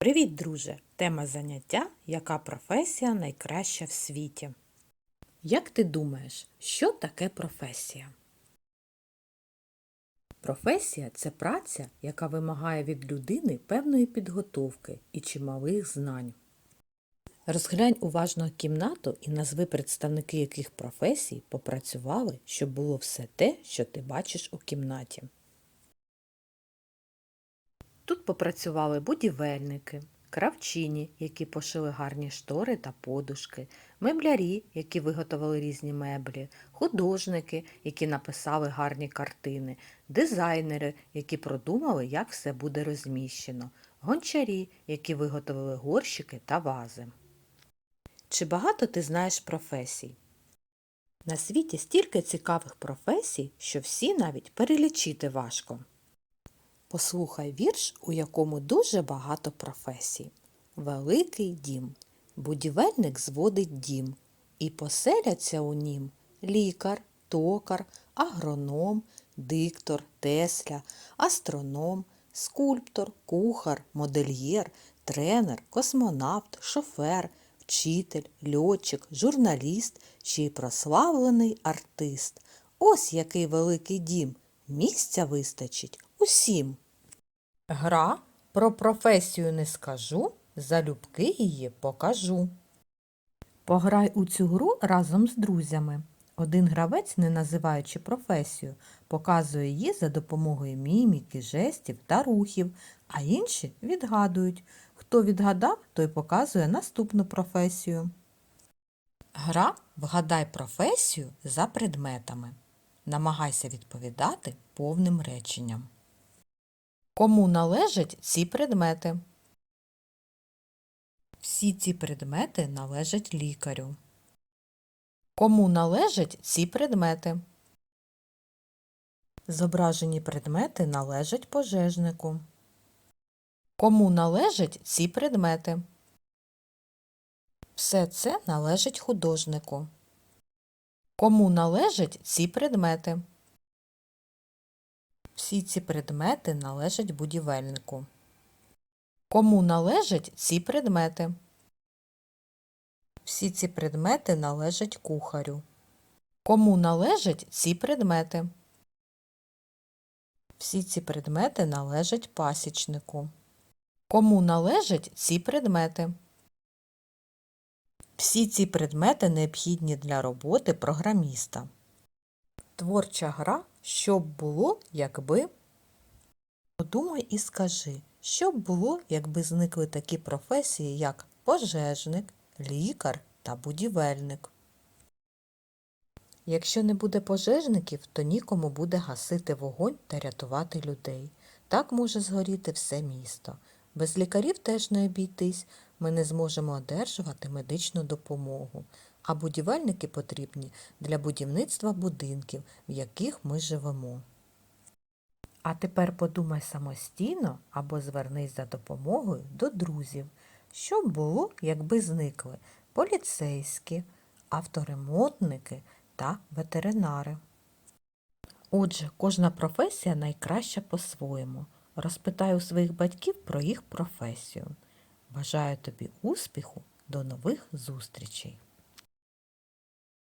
Привіт, друже! Тема заняття Яка професія найкраща в світі? Як ти думаєш, що таке професія? Професія це праця, яка вимагає від людини певної підготовки і чималих знань. Розглянь уважно кімнату і назви представники яких професій попрацювали, щоб було все те, що ти бачиш у кімнаті. Тут попрацювали будівельники, кравчині, які пошили гарні штори та подушки, меблярі, які виготовили різні меблі, художники, які написали гарні картини, дизайнери, які продумали, як все буде розміщено, гончарі, які виготовили горщики та вази. Чи багато ти знаєш професій? На світі стільки цікавих професій, що всі навіть перелічити важко. Послухай вірш, у якому дуже багато професій. Великий дім. Будівельник зводить дім, і поселяться у нім лікар, токар, агроном, диктор, тесля, астроном, скульптор, кухар, модельєр, тренер, космонавт, шофер, вчитель, льотчик, журналіст, й прославлений артист. Ось який великий дім. Місця вистачить усім. Гра про професію не скажу, залюбки її покажу. Пограй у цю гру разом з друзями. Один гравець, не називаючи професію, показує її за допомогою міміки, жестів та рухів, а інші відгадують. Хто відгадав, той показує наступну професію. Гра Вгадай професію за предметами. Намагайся відповідати повним реченням. Кому належать ці предмети? Всі ці предмети належать лікарю. Кому належать ці предмети? Зображені предмети належать пожежнику. Кому належать ці предмети? Все це належить художнику. Кому належать ці предмети? Всі ці предмети належать будівельнику. Кому належать ці предмети? Всі ці предмети належать кухарю. Кому належать ці предмети? Всі ці предмети належать пасічнику. Кому належать ці предмети? Всі ці предмети необхідні для роботи програміста. Творча гра що б було, якби. Подумай і скажи, що б було, якби зникли такі професії, як пожежник, лікар та будівельник. Якщо не буде пожежників, то нікому буде гасити вогонь та рятувати людей. Так може згоріти все місто. Без лікарів теж не обійтись, ми не зможемо одержувати медичну допомогу, а будівельники потрібні для будівництва будинків, в яких ми живемо. А тепер подумай самостійно або звернись за допомогою до друзів, що було, якби зникли поліцейські, авторемонтники та ветеринари. Отже, кожна професія найкраща по-своєму. Розпитай у своїх батьків про їх професію. Бажаю тобі успіху, до нових зустрічей!